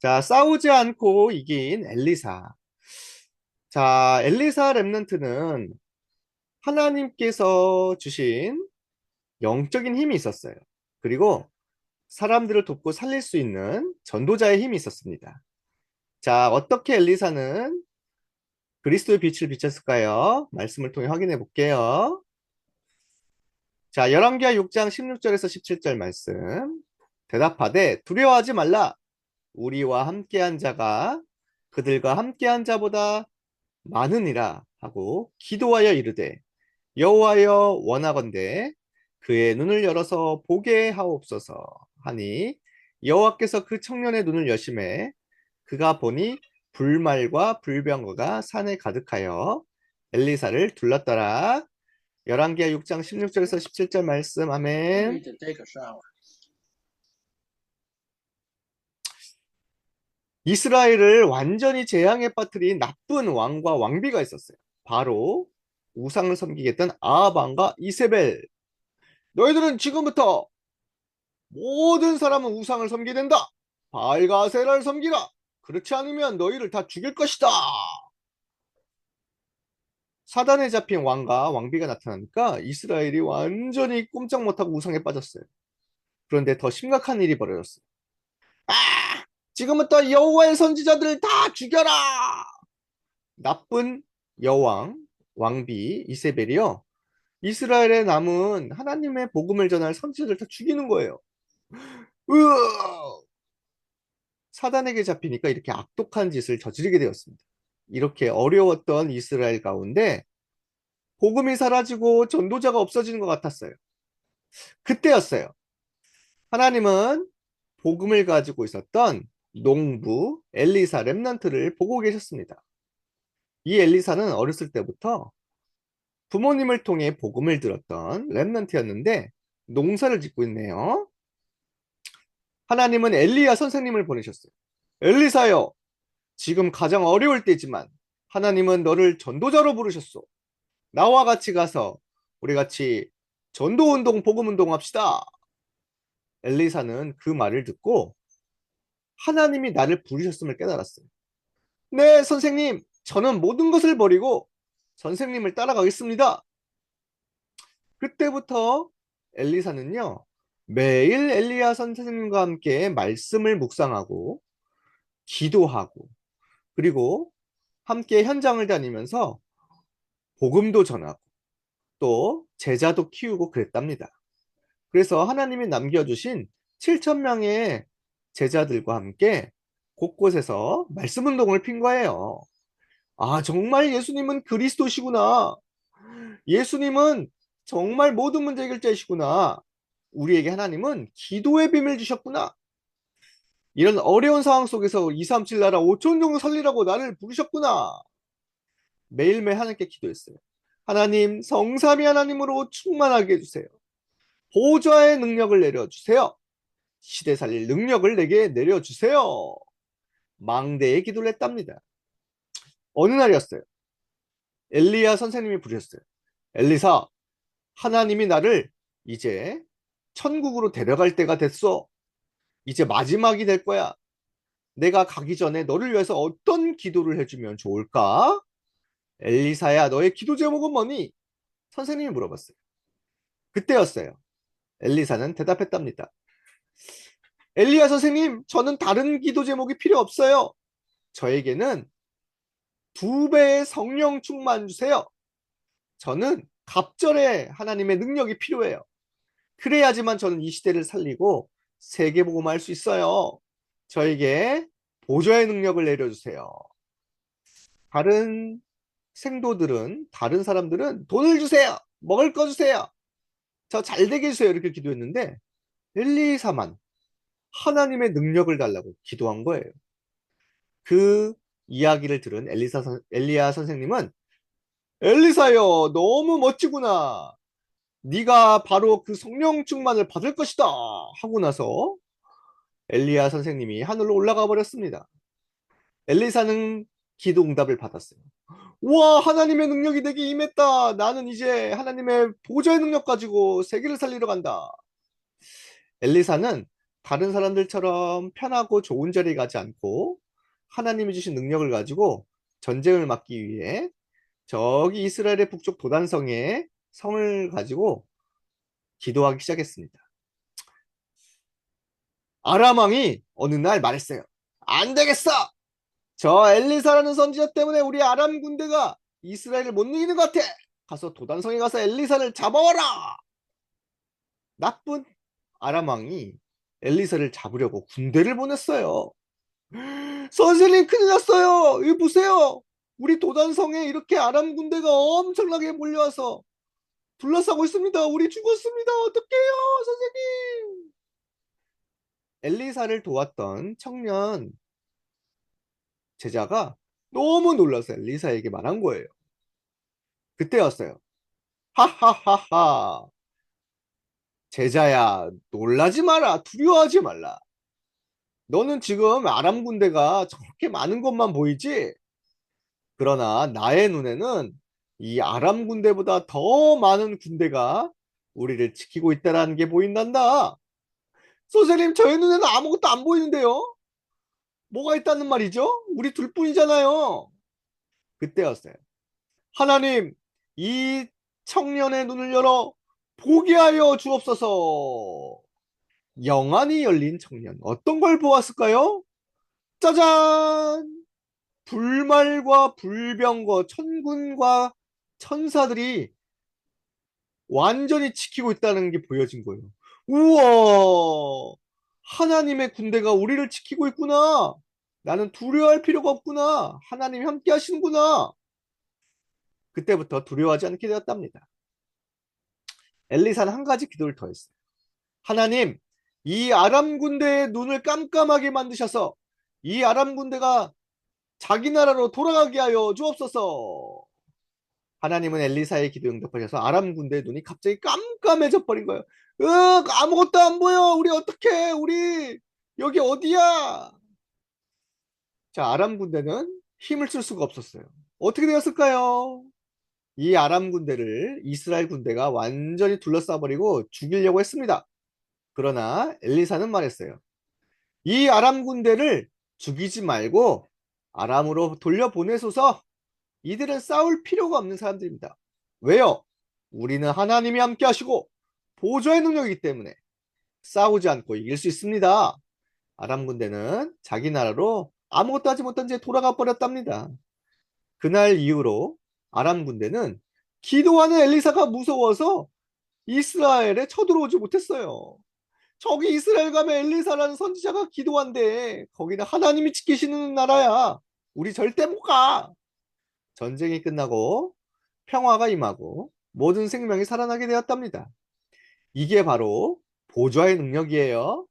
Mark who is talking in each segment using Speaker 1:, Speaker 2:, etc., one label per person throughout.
Speaker 1: 자, 싸우지 않고 이긴 엘리사. 자, 엘리사 렘넌트는 하나님께서 주신 영적인 힘이 있었어요. 그리고 사람들을 돕고 살릴 수 있는 전도자의 힘이 있었습니다. 자, 어떻게 엘리사는 그리스도의 빛을 비쳤을까요? 말씀을 통해 확인해 볼게요. 자, 열왕기하 6장 16절에서 17절 말씀. 대답하되 두려워하지 말라. 우리와 함께한 자가 그들과 함께한 자보다 많으니라 하고 기도하여 이르되 여호와여 원하건대 그의 눈을 열어서 보게 하옵소서 하니 여호와께서 그 청년의 눈을 여심해 그가 보니 불말과 불병거가 산에 가득하여 엘리사를 둘렀더라. 열왕기하 6장 16절에서 17절 말씀 아멘. 이스라엘을 완전히 재앙에 빠뜨린 나쁜 왕과 왕비가 있었어요. 바로 우상을 섬기겠던 아합 왕과 이세벨. 너희들은 지금부터 모든 사람은 우상을 섬기게 된다. 바알과 아세라를 섬기라. 그렇지 않으면 너희를 다 죽일 것이다. 사단에 잡힌 왕과 왕비가 나타나니까 이스라엘이 완전히 꼼짝 못하고 우상에 빠졌어요. 그런데 더 심각한 일이 벌어졌어요. 아! 지금부터 여호와의 선지자들을 다 죽여라! 나쁜 여왕, 왕비, 이세벨이요. 이스라엘에 남은 하나님의 복음을 전할 선지자들 다 죽이는 거예요. 으아! 사단에게 잡히니까 이렇게 악독한 짓을 저지르게 되었습니다. 이렇게 어려웠던 이스라엘 가운데 복음이 사라지고 전도자가 없어지는 것 같았어요. 그때였어요. 하나님은 복음을 가지고 있었던 농부 엘리사 렘넌트를 보고 계셨습니다. 이 엘리사는 어렸을 때부터 부모님을 통해 복음을 들었던 렘넌트였는데 농사를 짓고 있네요. 하나님은 엘리야 선생님을 보내셨어요. 엘리사여, 지금 가장 어려울 때지만 하나님은 너를 전도자로 부르셨소. 나와 같이 가서 우리 같이 전도운동, 복음운동 합시다. 엘리사는 그 말을 듣고 하나님이 나를 부르셨음을 깨달았어요. 네, 선생님, 저는 모든 것을 버리고 선생님을 따라가겠습니다. 그때부터 엘리사는요, 매일 엘리야 선생님과 함께 말씀을 묵상하고 기도하고 그리고 함께 현장을 다니면서 복음도 전하고 또 제자도 키우고 그랬답니다. 그래서 하나님이 남겨주신 7천 명의 제자들과 함께 곳곳에서 말씀 운동을 핀 거예요. 아, 정말 예수님은 그리스도시구나. 예수님은 정말 모든 문제 해결자이시구나. 우리에게 하나님은 기도의 비밀 주셨구나. 이런 어려운 상황 속에서 237 나라 5천 종을 살리라고 나를 부르셨구나. 매일매일 하나님께 기도했어요. 하나님, 성삼위 하나님으로 충만하게 해주세요. 보좌의 능력을 내려주세요. 시대 살릴 능력을 내게 내려주세요. 망대의 기도를 했답니다. 어느 날이었어요. 엘리야 선생님이 부르셨어요. 엘리사, 하나님이 나를 이제 천국으로 데려갈 때가 됐어. 이제 마지막이 될 거야. 내가 가기 전에 너를 위해서 어떤 기도를 해주면 좋을까? 엘리사야, 너의 기도 제목은 뭐니? 선생님이 물어봤어요. 그때였어요. 엘리사는 대답했답니다. 엘리야 선생님, 저는 다른 기도 제목이 필요 없어요. 저에게는 두 배의 성령 충만 주세요. 저는 갑절에 하나님의 능력이 필요해요. 그래야지만 저는 이 시대를 살리고 세계복음할 수 있어요. 저에게 보좌의 능력을 내려주세요. 다른 생도들은 다른 사람들은 돈을 주세요. 먹을 거 주세요. 저 잘 되게 해주세요. 이렇게 기도했는데 엘리사만 하나님의 능력을 달라고 기도한 거예요. 그 이야기를 들은 엘리사 선, 엘리야 선생님은 엘리사여 너무 멋지구나. 네가 바로 그 성령 충만을 받을 것이다 하고 나서 엘리야 선생님이 하늘로 올라가 버렸습니다. 엘리사는 기도 응답을 받았어요. 와 하나님의 능력이 내게 임했다. 나는 이제 하나님의 보좌의 능력 가지고 세계를 살리러 간다. 엘리사는 다른 사람들처럼 편하고 좋은 자리에 가지 않고 하나님이 주신 능력을 가지고 전쟁을 막기 위해 저기 이스라엘의 북쪽 도단성에 성을 가지고 기도하기 시작했습니다. 아람왕이 어느 날 말했어요. 안 되겠어! 저 엘리사라는 선지자 때문에 우리 아람 군대가 이스라엘을 못 이기는 것 같아! 가서 도단성에 가서 엘리사를 잡아와라! 나쁜 아람왕이 엘리사를 잡으려고 군대를 보냈어요. 선생님 큰일 났어요. 이거 보세요. 우리 도단성에 이렇게 아람 군대가 엄청나게 몰려와서 둘러싸고 있습니다. 우리 죽었습니다. 어떡해요, 선생님. 엘리사를 도왔던 청년 제자가 너무 놀라서 엘리사에게 말한 거예요. 그때였어요. 하하하하. 제자야, 놀라지 마라. 두려워하지 말라. 너는 지금 아람 군대가 저렇게 많은 것만 보이지? 그러나 나의 눈에는 이 아람 군대보다 더 많은 군대가 우리를 지키고 있다는 게 보인단다. 선생님, 저의 눈에는 아무것도 안 보이는데요? 뭐가 있다는 말이죠? 우리 둘 뿐이잖아요. 그때였어요. 하나님, 이 청년의 눈을 열어 보게 하여 주옵소서. 영안이 열린 청년. 어떤 걸 보았을까요? 짜잔! 불말과 불병과 천군과 천사들이 완전히 지키고 있다는 게 보여진 거예요. 우와! 하나님의 군대가 우리를 지키고 있구나. 나는 두려워할 필요가 없구나. 하나님이 함께 하시는구나. 그때부터 두려워하지 않게 되었답니다. 엘리사는 한 가지 기도를 더 했어요. 하나님, 이 아람 군대의 눈을 깜깜하게 만드셔서 이 아람 군대가 자기 나라로 돌아가게 하여 주옵소서. 하나님은 엘리사의 기도 응답하셔서 아람 군대의 눈이 갑자기 깜깜해져 버린 거예요. 으, 아무것도 안 보여. 우리 어떡해? 우리 여기 어디야? 자, 아람 군대는 힘을 쓸 수가 없었어요. 어떻게 되었을까요? 이 아람 군대를 이스라엘 군대가 완전히 둘러싸버리고 죽이려고 했습니다. 그러나 엘리사는 말했어요. 이 아람 군대를 죽이지 말고 아람으로 돌려보내소서 이들은 싸울 필요가 없는 사람들입니다. 왜요? 우리는 하나님이 함께 하시고 보조의 능력이기 때문에 싸우지 않고 이길 수 있습니다. 아람 군대는 자기 나라로 아무것도 하지 못한 채 돌아가 버렸답니다. 그날 이후로 아람 군대는 기도하는 엘리사가 무서워서 이스라엘에 쳐들어오지 못했어요. 저기 이스라엘 가면 엘리사라는 선지자가 기도한대. 거기는 하나님이 지키시는 나라야. 우리 절대 못 가. 전쟁이 끝나고 평화가 임하고 모든 생명이 살아나게 되었답니다. 이게 바로 보좌의 능력이에요.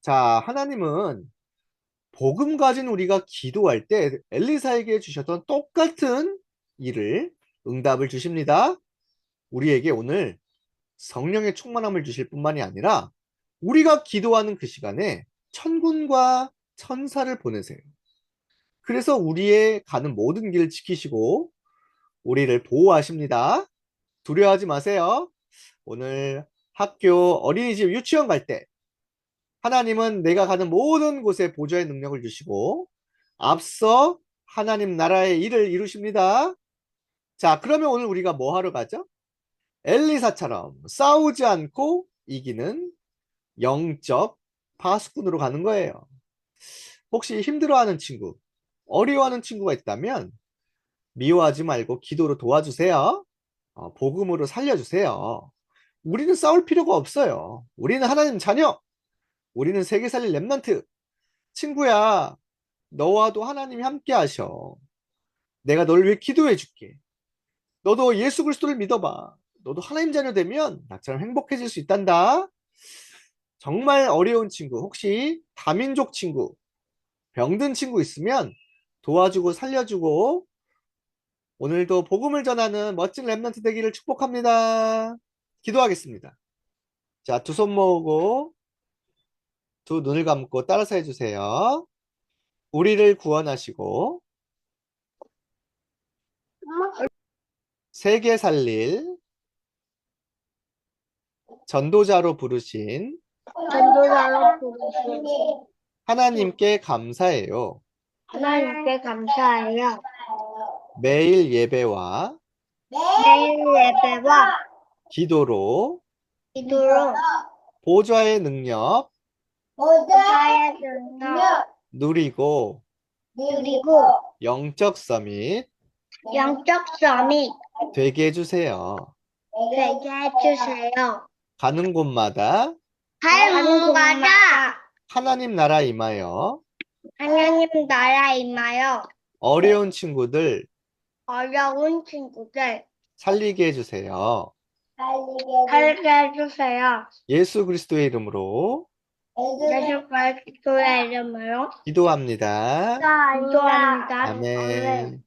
Speaker 1: 자, 하나님은 복음 가진 우리가 기도할 때 엘리사에게 주셨던 똑같은 일을 응답을 주십니다. 우리에게 오늘 성령의 충만함을 주실 뿐만이 아니라 우리가 기도하는 그 시간에 천군과 천사를 보내세요. 그래서 우리의 가는 모든 길을 지키시고 우리를 보호하십니다. 두려워하지 마세요. 오늘 학교, 어린이집, 유치원 갈 때 하나님은 내가 가는 모든 곳에 보좌의 능력을 주시고 앞서 하나님 나라의 일을 이루십니다. 자, 그러면 오늘 우리가 뭐 하러 가죠? 엘리사처럼 싸우지 않고 이기는 영적 파수꾼으로 가는 거예요. 혹시 힘들어하는 친구, 어려워하는 친구가 있다면 미워하지 말고 기도로 도와주세요. 어, 복음으로 살려주세요. 우리는 싸울 필요가 없어요. 우리는 하나님 자녀. 우리는 세계 살릴 랩런트. 친구야, 너와도 하나님이 함께 하셔. 내가 널 위해 기도해 줄게. 너도 예수 그리스도를 믿어봐. 너도 하나님 자녀 되면 나처럼 행복해질 수 있단다. 정말 어려운 친구, 혹시 다민족 친구, 병든 친구 있으면 도와주고 살려주고 오늘도 복음을 전하는 멋진 랩런트 되기를 축복합니다. 기도하겠습니다. 자, 두 손 모으고 두 눈을 감고 따라서 해주세요. 우리를 구원하시고 세계 살릴 전도자로 부르신
Speaker 2: 전도자로 부르시니
Speaker 1: 하나님께 감사해요.
Speaker 2: 하나님께 감사해요.
Speaker 1: 매일 예배와
Speaker 2: 매일 예배와
Speaker 1: 기도로
Speaker 2: 기도로
Speaker 1: 보좌의 능력
Speaker 2: 보좌의 능력
Speaker 1: 누리고
Speaker 2: 그리고
Speaker 1: 영적 서밋
Speaker 2: 영적 섬이
Speaker 1: 되게 해주세요.
Speaker 2: 되게 해주세요.
Speaker 1: 가는 곳마다
Speaker 2: 가는 곳마다
Speaker 1: 하나님 나라 임하여
Speaker 2: 하나님 나라 임하여
Speaker 1: 어려운 친구들
Speaker 2: 어려운 친구들
Speaker 1: 살리게 해주세요.
Speaker 2: 살게 해주세요.
Speaker 1: 예수 그리스도의 이름으로
Speaker 2: 예수 그리스도의 이름으로
Speaker 1: 기도합니다.
Speaker 2: 기도합니다.
Speaker 1: 아멘.